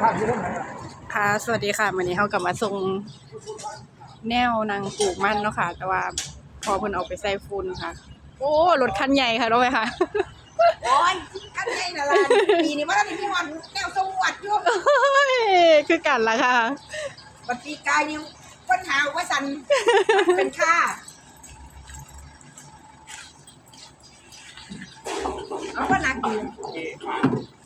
ค่ะ สวัสดีค่ะวันนี้เขากลับมาส่งแนวนางปลูกมันเนาะค่ะ แต่ว่าพอเพิ่นเอาไปใส่ฝุ่นค่ะ โอ้รถคันใหญ่ค่ะรู้ไหมคะโอ้ยกันไงน่ะล่ะปีนี้ว่าเป็นที่วันแนวสวัสดิ์อยู่เฮ้ยคือกันละค่ะบัดปีกายนี่ปัญหาว่าสันเป็นค่าเอาก็หนักอ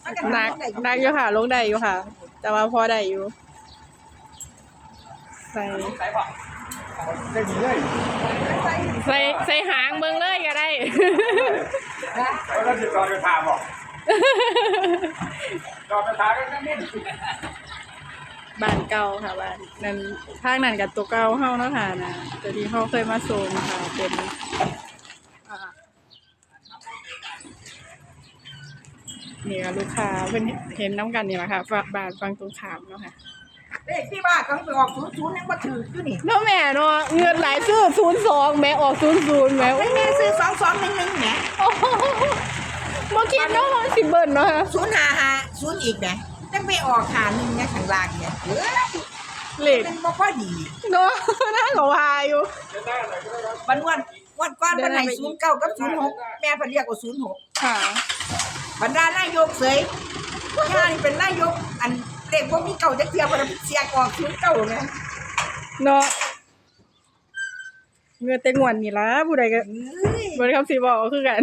ยู่มันก็นักได้นักอยู่ค่ะ ลงได้อยู่ค่ะ แต่ว่าพอได้อยู่ ใส่ได้ดีเลยใส่ใส่หางเบิ่งเลยก็ได้แล้วจะจอดไปทาบอกจอดไปทาก็นั่นนี่บ้านเก่าค่ะบ้านนั้นทางนั้นกับตัวเก่าเฮาเนาะค่ะนะตัวที่เฮาเคยมาส่งค่ะเป็นอ่า นี่ค่ะลูกค้าเพิ่นเห็นน้ำกันนี่แหละค่ะฝากบ้านฟังตรงขามเนาะค่ะเลขที่ว่าต้องไปออกศูนย์ศูนย์ยังมาถืออยู่นี่เนาะแม่เนาะเงินหลายซื้อ02แม่ออก00แม่ไม่แม่ซื้อสองสองหนึ่งหนึ่งแหมโอ้โหบ่คิดเนาะว่าสิเบิ่นเนาะค่ะศูนย์ห้าห้าศูนย์อีกแหมจังไปออกหาหนึ่งเนี่ยข้างล่างเนี่ยเออเลขเป็นบ่พอดีเนาะน่าก็ว่าอยู่บันวันวันก่อนวันไหนศูนย์เก้ากับศูนย์หกแม่เพิ่นเรียกว่าศูนย์หกค่ะ บรรดานายกเสยย่านี่เป็นนายก อันเด็กพวกมีเก่าจะเทียบมันเสียออกศูนย์เก่าไหมเนาะเงินแต่งวนนี่ล่ะผู้ใดก็เอ้ยบ่ได้คำสิบอกคือกัน